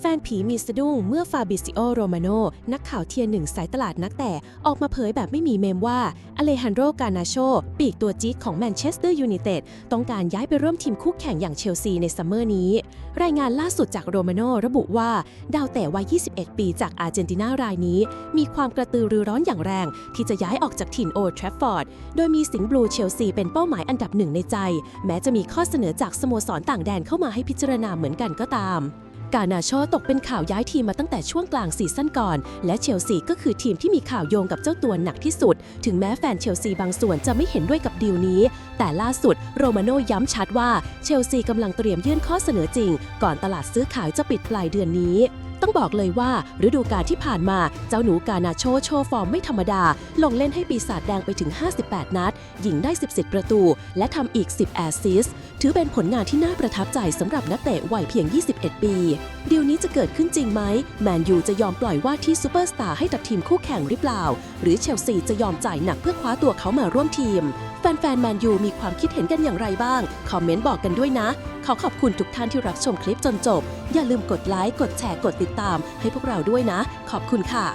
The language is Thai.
แฟนผีมีสะดุ้งเมื่อฟาบิซิโอโรมาโนนักข่าวเทียร์หนึ่งสายตลาดนักแต่ออกมาเผยแบบไม่มีเมมว่าอเลฮันโดกานาโชปีกตัวจี๊ดของแมนเชสเตอร์ยูไนเต็ดต้องการย้ายไปร่วมทีมคู่แข่งอย่างเชลซีในซัมเมอร์นี้ รายงานล่าสุดจากโรมาโนระบุว่า ดาวแต่วัย 21 ปีจากอาร์เจนตินารายนี้ มีความกระตือรือร้อนอย่างแรง ที่จะย้ายออกจากถิ่นโอทรฟฟอร์ดโดยมีสิงห์บลูเชลซีเป็นเป้าหมายอันดับหนึ่งในใจ แม้จะมีข้อเสนอจากสโมสรต่างแดนเข้ามาให้พิจารณาเหมือนกันก็ตาม กานาโชตกเป็นข่าวย้ายทีมมาตั้งแต่ช่วงกลางซีซั่นก่อน และเชลซีก็คือทีมที่มีข่าวโยงกับเจ้าตัวหนักที่สุด ถึงแม้แฟนเชลซีบางส่วนจะไม่เห็นด้วยกับดีลนี้ แต่ล่าสุดโรมาโนย้ำชัดว่าเชลซีกำลังเตรียมยื่นข้อเสนอจริง ก่อนตลาดซื้อขายจะปิดปลายเดือนนี้ ต้องบอกเลยว่าฤดูกาลที่ผ่านมาเจ้าหนูกานาโชโชว์ฟอร์มไม่ธรรมดา ลงเล่นให้ปีศาจแดงไปถึง 58 นัด ยิงได้ 17 ประตู และทำอีก 10 แอสซิสถือเป็นผลงานที่น่าประทับใจสำหรับนักเตะวัยเพียง 21 ปีเดีลนี้จะเกิดขึ้นจริงไหม แมนยูจะยอมปล่อยว่าที่ซูเปอร์สตาร์ให้กับทีมคู่แข่งหรือเปล่า หรือเชลซีจะยอมจ่ายหนักเพื่อคว้าตัวเขามาร่วมทีม แฟนๆแมนยูมีความคิดเห็นกันอย่างไรบ้าง คอมเมนต์บอกกันด้วยนะ ขอขอบคุณทุกท่านที่รับชมคลิปจนจบ อย่าลืมกดไลค์ กดแชร์ กดติดตามให้พวกเราด้วยนะ ขอบคุณค่ะ